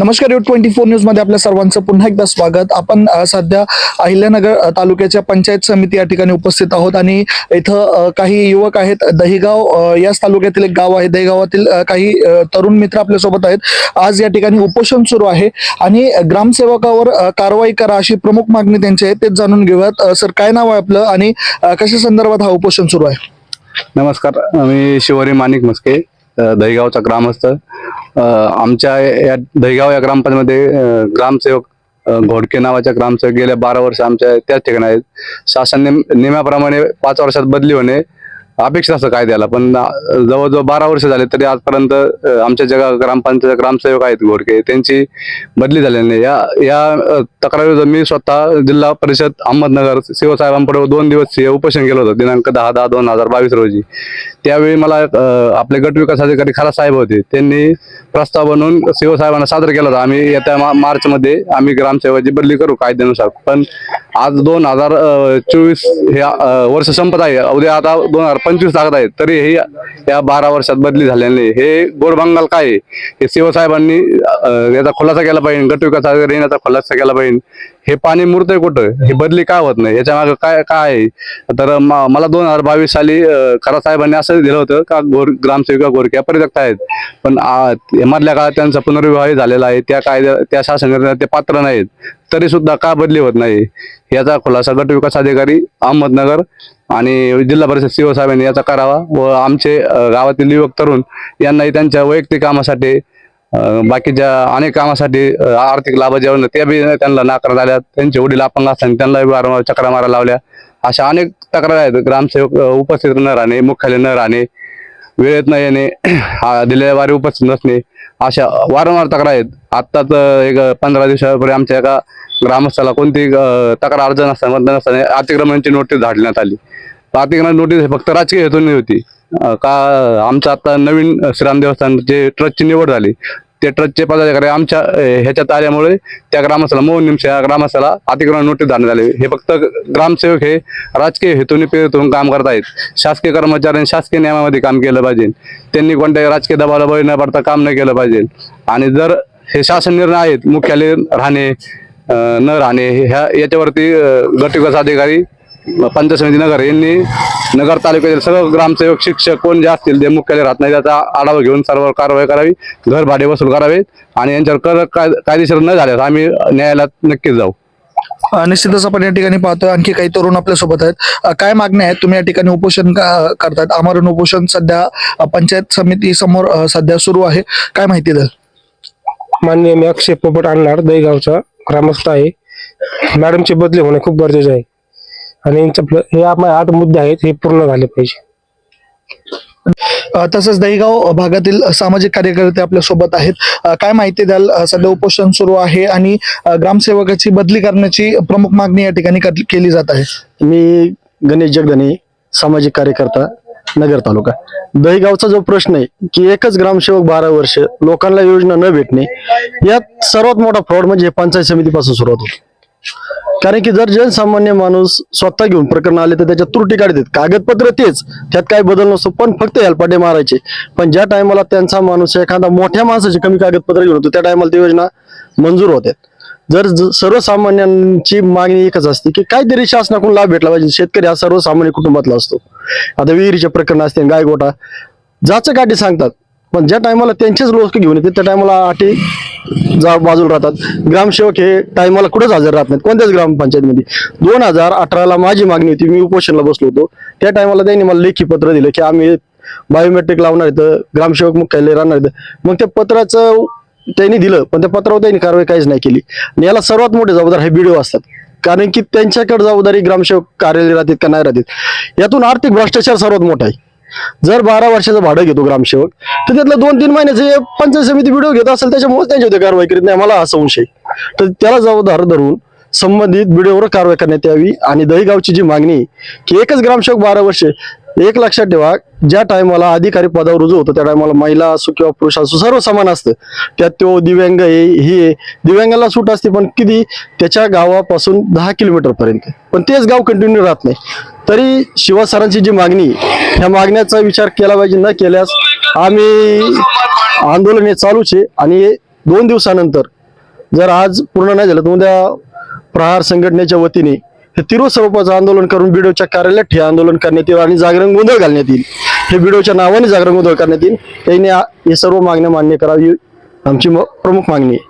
नमस्कार युट twenty four न्यूजमध्ये आपल्या सर्वांचं पुन्हा एकदा स्वागत. आपण सध्या अहिल्यानगर तालुक्याच्या पंचायत समिती या ठिकाणी उपस्थित आहोत आणि इथं काही युवक आहेत. दहिगाव याच तालुक्यातील एक गाव आहे. दहिगावातील काही तरुण मित्र आपल्यासोबत आहेत. आज या ठिकाणी उपोषण सुरू आहे आणि ग्रामसेवकावर कारवाई करा अशी प्रमुख मागणी त्यांची आहे. तेच जाणून घेऊयात. सर काय नाव आहे आपलं आणि कशा संदर्भात हा उपोषण सुरू आहे? नमस्कार मी शिवारी माणिक मस्के दहीगावचा ग्रामस्थ. आमच्या या दहीगाव या ग्रामपंचायतमध्ये ग्रामसेवक घोडके नावाच्या ग्रामसेवक गेल्या बारा वर्ष आमच्या त्याच ठिकाणी आहेत. शासन नेम नियमाप्रमाणे पाच वर्षात बदली होणे अपेक्षित असं कायद्याला पण जवळजवळ बारा वर्ष झाले तरी आजपर्यंत आमच्या जगा ग्रामपंचायत ग्रामसेवक आहेत घोडके त्यांची बदली झालेली नाही. या या तक्रारीवर मी स्वतः जिल्हा परिषद अहमदनगर शिवसाहेबांपुढे दोन दिवस उपोषण केलं होतं दिनांक दहा दहा दोन हजार बावीस रोजी. त्यावेळी मला आपले गट विकास अधिकारी खरा साहेब होते. त्यांनी प्रस्ताव बनवून शिवसाहेबांना सादर केला होता. आम्ही येत्या मा- मार्चमध्ये आम्ही ग्रामसेवकाची बदली करू कायद्यानुसार. पण आज दोन हजार चोवीस हे वर्ष संपत आहे. उद्या आता दोन हजार पंचवीस लागत आहेत. तरी हे या बारा वर्षात बदली झालेली नाही हे गोरबंगाल काय आहे? हे शिवसाहेबांनी याचा खुलासा केला पाहिजे गटविकास अधिकारी याचा खुलासा केला पाहिजे. हे पाणी मुरतंय कुठं? हे बदली काय होत नाही? याच्या मागे काय काय आहे? तर मला दोन हजार बावीस साली अ, साहेबांनी असं दिलं होतं का गोर ग्रामसेविका गोरक्या परित्यक्त आहेत. पण मधल्या काळात त्यांचा पुनर्विवाह झालेला आहे. त्या कायद्या त्या शासन ते पात्र नाहीत. तरी सुद्धा का बदली होत नाही? याचा खुलासा गट विकास अधिकारी अहमदनगर आणि जिल्हा परिषद सीओ साहेबांनी याचा करावा व आमचे गावातील युवक तरुण यांनाही त्यांच्या वैयक्तिक कामासाठी बाकीच्या अनेक कामासाठी आर्थिक लाभ जेवण त्या बी त्यांना नाकारण्यात आल्या. त्यांचे वडील अपंग असताना त्यांनाही वारंवार चक्रा मारा लावल्या. अशा अनेक तक्रार आहेत. ग्रामसेवक उपस्थित न राहणे मुख्यालय न राहणे वेळेत न येणे हा दिलेल्या वारी उपस्थित नसणे अशा वारंवार तक्रार आहेत. आत्ताच एक पंधरा दिवसापूर्वी आमच्या एका ग्रामस्थाला कोणती तक्रार अर्ज नसताना मतदान नसताना अतिक्रमणाची नोटीस धाडण्यात आली. अतिक्रमण नोटीस फक्त राजकीय हेतून होती का आमचं आता नवीन अ, श्रीराम देवस्थानचे ट्रस्टची निवड झाली. ते ट्रस्टचे पदाधिकारी आमच्या ह्याच्यात आल्यामुळे त्या ग्रामस्थाला मोहन निमशे या ग्रामस्थाला अतिक्रमण नोटीस धाडण्यात आले हे फक्त ग्रामसेवक हे राजकीय हेतूने प्रेरित काम करत आहेत. शासकीय कर्मचाऱ्यांनी शासकीय नियमामध्ये काम केलं पाहिजे. त्यांनी कोणत्याही राजकीय दबावाला बळी न पडता काम नाही केलं पाहिजे. आणि जर हे शासन निर्णय आहेत मुख्यालय राहणे न राहणे ह्या याच्यावरती गटविकास अधिकारी पंचायत समिती नगर यांनी नगर तालुक्यातील सर्व ग्रामसेवक शिक्षक कोण जे असतील ते मुख्यालय राहत नाही त्याचा आढावा घेऊन सर्व कारवाई करावी घर भाडे वसूल करावे आणि यांच्यावर कर काय- कायदेशीर न झाल्यास आम्ही न्यायालयात नक्कीच जाऊ. निश्चितच आपण या ठिकाणी पाहतोय आणखी काही तरुण आपल्यासोबत आहेत काय मागण्या आहेत? तुम्ही या ठिकाणी उपोषण का- करतायत? आमरण उपोषण सध्या पंचायत समिती समोर सध्या सुरू आहे. काय माहिती द्याल? माननीय मी अक्षय पोपट आणणार दहीगावचा ग्रामस्थ आहे. मॅडमची बदली होणे खूप गरजेचे आहे. आणि यांचं हे आठ मुद्दे आहेत हे पूर्ण झाले पाहिजे. तसंच दहीगाव भागातील सामाजिक कार्यकर्ते आपल्यासोबत आहेत. काय माहिती द्याल सध्या उपोषण सुरू आहे आणि ग्रामसेवकाची बदली करण्याची प्रमुख मागणी या ठिकाणी कर- केली जात आहे. मी गणेश जगधने सामाजिक कार्यकर्ता नगर तालुका. दहीगावचा जो प्रश्न आहे की एकच ग्रामसेवक बारा वर्ष लोकांना योजना न भेटणे यात सर्वात मोठा फ्रॉड म्हणजे पंचायत समितीपासून सुरुवात होते. कारण की जर जनसामान्य माणूस स्वतः घेऊन प्रकरण आले तर त्याच्या त्रुटी काढतात. कागदपत्र तेच. त्यात काही बदल नसतो पण फक्त हेलपाटे मारायचे. पण ज्या टायमाला त्यांचा माणूस एखादा मोठ्या माणसाचे कमी कागदपत्र घेऊन होतो त्या टायमाला ती योजना मंजूर होतात जर सर्वसामान्यांची मागणी एकच असते की काहीतरी शासनाकडून लाभ भेटला पाहिजे. शेतकरी हा सर्वसामान्य कुटुंबातला असतो. आता विहिरीचे प्रकरण असते गायगोटा जाचं काठी सांगतात पण ज्या टायमाला त्यांचेच लोक घेऊन येते त्या टायमाला अटी जा बाजूला राहतात. ग्रामसेवक हे टायमाला कुठेच हजर राहत नाहीत. कोणत्याच ग्रामपंचायतीमध्ये. दोन हजार अठराला माझी मागणी होती मी उपोषणला बसलो होतो. त्या टायमाला त्यांनी मला लेखी पत्र दिलं की आम्ही बायोमेट्रिक लावणार इथं ग्रामसेवक मुख्यालय राहणार इथं मग त्या पत्राचं त्यांनी दिलं पण त्या पत्रावर त्यांनी कारवाई काहीच नाही केली. आणि याला सर्वात मोठे जबाबदार हे बीडीओ असतात. कारण की त्यांच्याकडे जबाबदारी ग्रामसेवक कार्यालय राहतात का नाही राहतात यातून आर्थिक भ्रष्टाचार सर्वात मोठा आहे. जर बारा वर्षाचं भाडं घेतो ग्रामसेवक तर त्यातलं दोन तीन महिन्याचे पंचायत समिती व्हिडिओ घेत असेल त्याच्यामुळे त्यांच्यावर कारवाई करीत नाही मला हा संशय तर त्याला जबाबदार धरून संबंधित व्हिडिओवर कारवाई करण्यात यावी आणि दहीगावची जी मागणी आहे, की एकच ग्रामसेवक बारा वर्षे एक लक्षात ठेवा ज्या टायमाला अधिकारी पदावर रुजू होतो त्या टायमाला महिला असो किंवा पुरुष असो सर्व समान असतं. त्यात तो दिव्यांग आहे ही आहे. दिव्यांगाला सूट असते पण किती? त्याच्या गावापासून दहा किलोमीटर पर्यंत. पण तेच गाव कंटिन्यू राहत नाही. तरी शिवसरांची जी मागणी ह्या मागण्याचा विचार केला पाहिजे न केल्यास आम्ही आंदोलन हे चालूच आहे. आणि दोन दिवसानंतर जर आज पूर्ण नाही झालं तर उद्या प्रहार संघटनेच्या वतीने हे तिरुव स्वरूपाचं आंदोलन करून बीडोच्या कार्यालयात हे आंदोलन करण्यात येईल आणि जागरण गोंधळ घालण्यात येईल. हे बीडोच्या नावाने जागरण गोंधळ करण्यात येईल. त्यांनी हे सर्व मागण्या मान्य करावी. आमची प्रमुख मागणी आहे.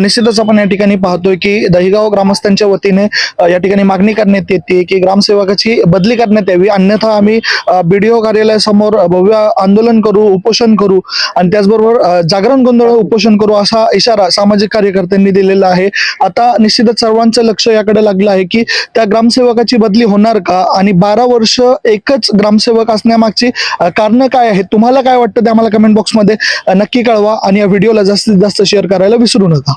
निश्चितच आपण या ठिकाणी पाहतोय की दहिगाव ग्रामस्थांच्या वतीने या ठिकाणी मागणी करण्यात येते की ग्रामसेवकाची बदली करण्यात यावी. अन्यथा आम्ही बीडीओ कार्यालयासमोर भव्य आंदोलन करू उपोषण करू आणि त्याचबरोबर जागरण गोंधळ उपोषण करू असा इशारा सामाजिक कार्यकर्त्यांनी दिलेला आहे. आता निश्चितच सर्वांचं लक्ष याकडे लागलं आहे की त्या ग्रामसेवकाची बदली होणार का आणि बारा वर्ष एकच ग्रामसेवक असण्यामागची कारणं काय आहेत? तुम्हाला काय वाटतं ते आम्हाला कमेंट बॉक्समध्ये नक्की कळवा आणि या व्हिडिओला जास्तीत जास्त शेअर करायला विसरू नका.